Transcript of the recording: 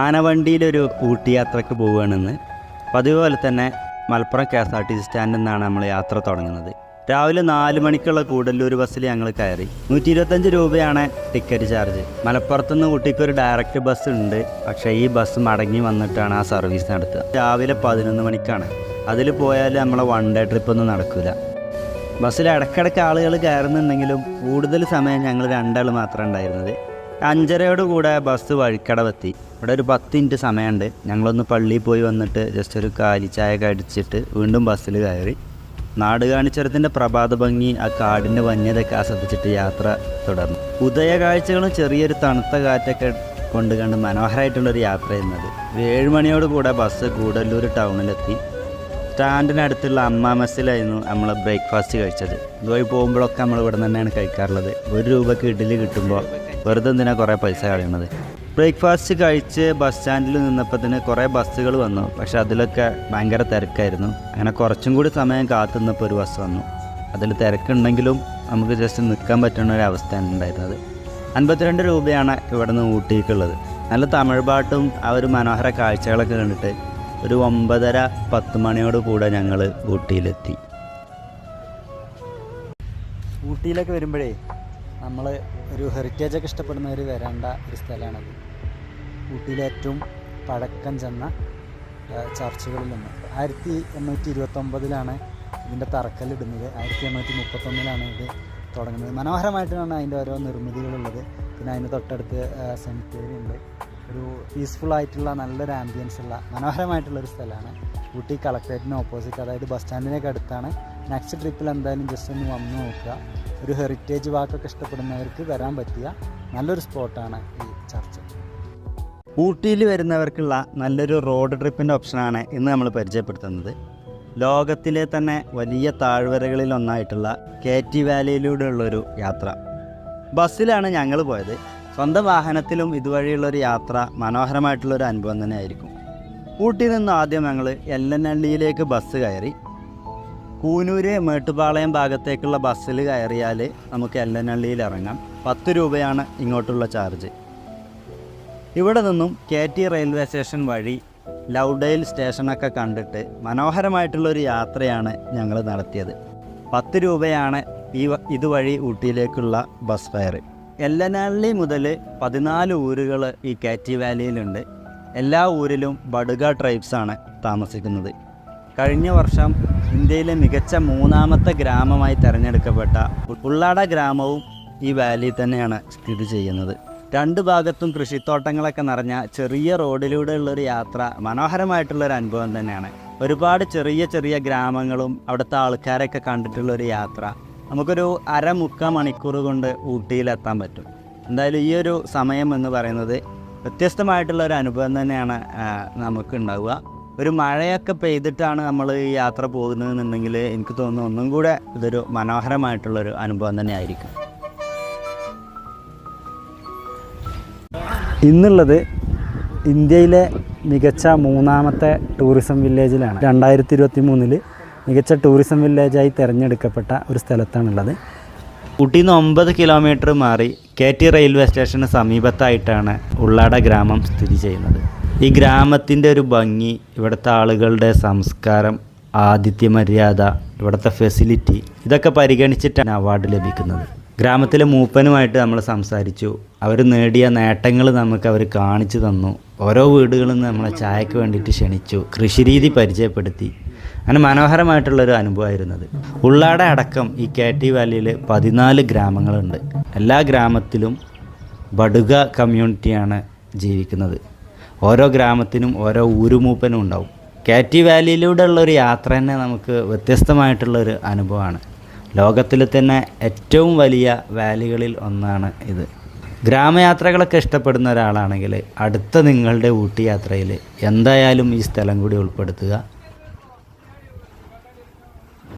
ആനവണ്ടിയിലൊരു ഊട്ടി യാത്രയ്ക്ക് പോവുകയാണെന്ന് പതിവ് തന്നെ Malappuram K S R T C സ്റ്റാൻഡിൽ നിന്നാണ് നമ്മൾ യാത്ര തുടങ്ങുന്നത്. രാവിലെ നാല് മണിക്കുള്ള കൂടല്ലൂർ ബസ്സിൽ ഞങ്ങൾ കയറി. നൂറ്റി ഇരുപത്തഞ്ച് രൂപയാണ് ടിക്കറ്റ് ചാർജ്. മലപ്പുറത്തുനിന്ന് ഊട്ടിക്ക് ഒരു ഡയറക്റ്റ് ബസ് ഉണ്ട്. പക്ഷേ ഈ ബസ് മടങ്ങി വന്നിട്ടാണ് ആ സർവീസ് നടത്തുക. രാവിലെ പതിനൊന്ന് മണിക്കാണ്. അതിൽ പോയാൽ നമ്മളെ വൺ ഡേ ട്രിപ്പൊന്നും നടക്കില്ല ബസ്സിൽ ഇടയ്ക്കിടയ്ക്ക് ആളുകൾ കയറുന്നുണ്ടെങ്കിലും കൂടുതൽ സമയം ഞങ്ങൾ രണ്ടാൾ മാത്രമേ ഉണ്ടായിരുന്നത്. അഞ്ചരയോട് കൂടെ ബസ് വഴിക്കടവെത്തി. ഇവിടെ ഒരു പത്ത് മിനിറ്റ് സമയമുണ്ട്. ഞങ്ങളൊന്ന് പള്ളിയിൽ പോയി വന്നിട്ട് ജസ്റ്റ് ഒരു കാലിച്ചായ കടിച്ചിട്ട് വീണ്ടും ബസ്സിൽ കയറി. നാട് കാണിച്ചരത്തിന്റെ പ്രഭാത ഭംഗി ആ കാടിന്റെ വന്യതൊക്കെ ആസ്വദിച്ചിട്ട് യാത്ര തുടർന്നു. ഉദയ കാഴ്ചകളും ചെറിയൊരു തണുത്ത കാറ്റൊക്കെ കൊണ്ട് കണ്ട് മനോഹരമായിട്ടുള്ളൊരു യാത്ര ചെയ്യുന്നത് ഏഴുമണിയോട് ഏഴ് മണിയോട് കൂടെ ബസ് കൂടല്ലൂർ ടൗണിലെത്തി സ്റ്റാൻഡിനടുത്തുള്ള അമ്മാമസിലായിരുന്നു നമ്മൾ ബ്രേക്ക്ഫാസ്റ്റ് കഴിച്ചത്. ഇതുവഴി പോകുമ്പോഴൊക്കെ നമ്മൾ ഇവിടെ തന്നെയാണ് കഴിക്കാറുള്ളത്. ഒരു രൂപയ്ക്ക് ഇഡ്ഡലി കിട്ടുമ്പോൾ വെറുതെ തന്നെ കുറേ പൈസ കളയുന്നത്? ബ്രേക്ക്ഫാസ്റ്റ് കഴിച്ച് ബസ് സ്റ്റാൻഡിൽ നിന്നപ്പോൾ തന്നെ കുറേ ബസ്സുകൾ വന്നു. പക്ഷെ അതിലൊക്കെ ഭയങ്കര തിരക്കായിരുന്നു. അങ്ങനെ കുറച്ചും കൂടി സമയം കാത്തു നിന്നപ്പോൾ ഒരു ബസ് വന്നു. അതിൽ തിരക്കുണ്ടെങ്കിലും നമുക്ക് ജസ്റ്റ് നിൽക്കാൻ പറ്റുന്ന ഒരു അവസ്ഥയാണ് ഉണ്ടായിരുന്നത്. അൻപത്തിരണ്ട് രൂപയാണ് ഇവിടെ നിന്ന് ഊട്ടിക്കുള്ളത്. നല്ല തമിഴ് പാട്ടും ആ ഒരു മനോഹര കാഴ്ചകളൊക്കെ കണ്ടിട്ട് ഒരു ഒമ്പതര പത്ത് മണിയോട് കൂടെ ഞങ്ങൾ ഊട്ടിയിലെത്തി. ഊട്ടിയിലൊക്കെ വരുമ്പോഴേ നമ്മൾ ഒരു ഹെറിറ്റേജ് ഒക്കെ ഇഷ്ടപ്പെടുന്നവർ വരേണ്ട ഒരു സ്ഥലമാണത്. ഊട്ടിയിലെ ഏറ്റവും പഴക്കം ചെന്ന ചർച്ചുകളിലൊന്ന് ആയിരത്തി എണ്ണൂറ്റി ഇരുപത്തൊമ്പതിലാണ് ഇതിന്റെ തറക്കല്ലിടുന്നത്. ആയിരത്തി എണ്ണൂറ്റി മുപ്പത്തൊന്നിലാണ് ഇത് തുടങ്ങുന്നത്. മനോഹരമായിട്ടാണ് അതിന്റെ ഓരോ നിർമ്മിതികളുള്ളത്. പിന്നെ അതിന് തൊട്ടടുത്ത് സെമിത്തേരി ഉണ്ട്. ഒരു പീസ്ഫുൾ ആയിട്ടുള്ള നല്ലൊരു ആംബിയൻസ് ഉള്ള മനോഹരമായിട്ടുള്ളൊരു സ്ഥലമാണ്. ഊട്ടി കളക്ടറേറ്റിന് ഓപ്പോസിറ്റ് അതായത് ബസ് സ്റ്റാൻഡിനൊക്കെ അടുത്താണ്. നെക്സ്റ്റ് ട്രിപ്പിൽ എന്തായാലും ജസ്റ്റ് ഒന്ന് വന്ന് നോക്കുക. ഒരു ഹെറിറ്റേജ് വാക്കൊക്കെ ഇഷ്ടപ്പെടുന്നവർക്ക് വരാൻ പറ്റിയ നല്ലൊരു സ്പോട്ടാണ് ഈ ചർച്ച് ഊട്ടിയിൽ വരുന്നവർക്കുള്ള നല്ലൊരു റോഡ് ട്രിപ്പിന്റെ ഓപ്ഷനാണ് ഇന്ന് നമ്മൾ പരിചയപ്പെടുത്തുന്നത്. ലോകത്തിലെ തന്നെ വലിയ താഴ്വരകളിൽ ഒന്നായിട്ടുള്ള ടി വാലിയിലൂടെയുള്ളൊരു യാത്ര. ബസ്സിലാണ് ഞങ്ങൾ പോയത്. സ്വന്തം വാഹനത്തിലും ഇതുവഴിയുള്ളൊരു യാത്ര മനോഹരമായിട്ടുള്ളൊരു അനുഭവം തന്നെ ആയിരിക്കും ഊട്ടിയിൽ നിന്ന് ആദ്യം ഞങ്ങൾ എല്ലനള്ളിയിലേക്ക് ബസ് കയറി. കൂനൂര് മേട്ടുപാളയം ഭാഗത്തേക്കുള്ള ബസ്സിൽ കയറിയാൽ നമുക്ക് എല്ലനള്ളിയിൽ ഇറങ്ങാം പത്ത് രൂപയാണ് ഇങ്ങോട്ടുള്ള ചാർജ് ഇവിടെ നിന്നും കെ ടി റെയിൽവേ സ്റ്റേഷൻ വഴി ലൗഡെയിൽ സ്റ്റേഷനൊക്കെ കണ്ടിട്ട് മനോഹരമായിട്ടുള്ളൊരു യാത്രയാണ് ഞങ്ങൾ നടത്തിയത്. പത്ത് രൂപയാണ് ഈ ഇതുവഴി ഊട്ടിയിലേക്കുള്ള ബസ് ഫെയർ എല്ലനള്ളി മുതൽ പതിനാല് ഊരുകൾ ഈ കാറ്റി വാലിയിലുണ്ട് എല്ലാ ഊരിലും ബഡുക ട്രൈബ്സാണ് താമസിക്കുന്നത്. കഴിഞ്ഞ വർഷം ഇന്ത്യയിലെ മികച്ച മൂന്നാമത്തെ ഗ്രാമമായി തിരഞ്ഞെടുക്കപ്പെട്ട ഉള്ളാട ഗ്രാമവും ഈ വാലി തന്നെയാണ് സ്ഥിതി ചെയ്യുന്നത്. രണ്ട് ഭാഗത്തും കൃഷിത്തോട്ടങ്ങളൊക്കെ നിറഞ്ഞ ചെറിയ റോഡിലൂടെയുള്ളൊരു യാത്ര മനോഹരമായിട്ടുള്ളൊരു അനുഭവം തന്നെയാണ്. ഒരുപാട് ചെറിയ ചെറിയ ഗ്രാമങ്ങളും അവിടുത്തെ ആൾക്കാരൊക്കെ കണ്ടിട്ടുള്ളൊരു യാത്ര. നമുക്കൊരു അരമുക്കാൽ മണിക്കൂർ കൊണ്ട് ഊട്ടിയിലെത്താൻ പറ്റും. എന്തായാലും ഈ ഒരു സമയം എന്ന് പറയുന്നത് വ്യത്യസ്തമായിട്ടുള്ള ഒരു അനുഭവം തന്നെയാണ് നമുക്കുണ്ടാവുക. ഒരു മഴയൊക്കെ പെയ്തിട്ടാണ് നമ്മൾ ഈ യാത്ര പോകുന്നതെന്നുണ്ടെങ്കിൽ എനിക്ക് തോന്നുന്നു ഒന്നും കൂടെ ഇതൊരു മനോഹരമായിട്ടുള്ളൊരു അനുഭവം തന്നെ ആയിരിക്കും ഇന്നുള്ളത് ഇന്ത്യയിലെ മികച്ച മൂന്നാമത്തെ ടൂറിസം വില്ലേജിലാണ്. രണ്ടായിരത്തി ഇരുപത്തി മൂന്നിൽ മികച്ച ടൂറിസം വില്ലേജായി തിരഞ്ഞെടുക്കപ്പെട്ട ഒരു സ്ഥലത്താണുള്ളത്. ഊട്ടിയിൽ നിന്ന് ഒമ്പത് കിലോമീറ്റർ മാറി കെ ടി റെയിൽവേ സ്റ്റേഷന് സമീപത്തായിട്ടാണ് ഉള്ളാട ഗ്രാമം സ്ഥിതി ചെയ്യുന്നത്. ഈ ഗ്രാമത്തിന്റെ ഒരു ഭംഗി ഇവിടുത്തെ ആളുകളുടെ സംസ്കാരം ആതിഥ്യ മര്യാദ ഇവിടുത്തെ ഫെസിലിറ്റി ഇതൊക്കെ പരിഗണിച്ചിട്ടാണ് അവാർഡ് ലഭിക്കുന്നത്. ഗ്രാമത്തിലെ മൂപ്പനുമായിട്ട് നമ്മൾ സംസാരിച്ചു. അവർ നേടിയ നേട്ടങ്ങൾ നമുക്ക് അവർ കാണിച്ചു തന്നു. ഓരോ വീടുകളിൽ നിന്ന് നമ്മളെ ചായക്ക് വേണ്ടിയിട്ട് ക്ഷണിച്ചു. കൃഷിരീതി പരിചയപ്പെടുത്തി. അങ്ങനെ മനോഹരമായിട്ടുള്ളൊരു അനുഭവമായിരുന്നത്. ഉള്ളാട അടക്കം ഈ കെ ടി വാലിയിൽ പതിനാല് ഗ്രാമങ്ങളുണ്ട്. എല്ലാ ഗ്രാമത്തിലും ബടുക കമ്മ്യൂണിറ്റിയാണ് ജീവിക്കുന്നത്. ഓരോ ഗ്രാമത്തിനും ഓരോ ഊരുമൂപ്പനും ഉണ്ടാവും. കെ ടി വാലിയിലൂടെ ഉള്ളൊരു യാത്ര തന്നെ നമുക്ക് വ്യത്യസ്തമായിട്ടുള്ളൊരു അനുഭവമാണ്. ലോകത്തിൽ തന്നെ ഏറ്റവും വലിയ വാലികളിൽ ഒന്നാണ് ഇത്. ഗ്രാമയാത്രകളൊക്കെ ഇഷ്ടപ്പെടുന്ന ഒരാളാണെങ്കിൽ അടുത്ത നിങ്ങളുടെ ഊട്ടി യാത്രയിൽ എന്തായാലും ഈ സ്ഥലം കൂടി ഉൾപ്പെടുത്തുക.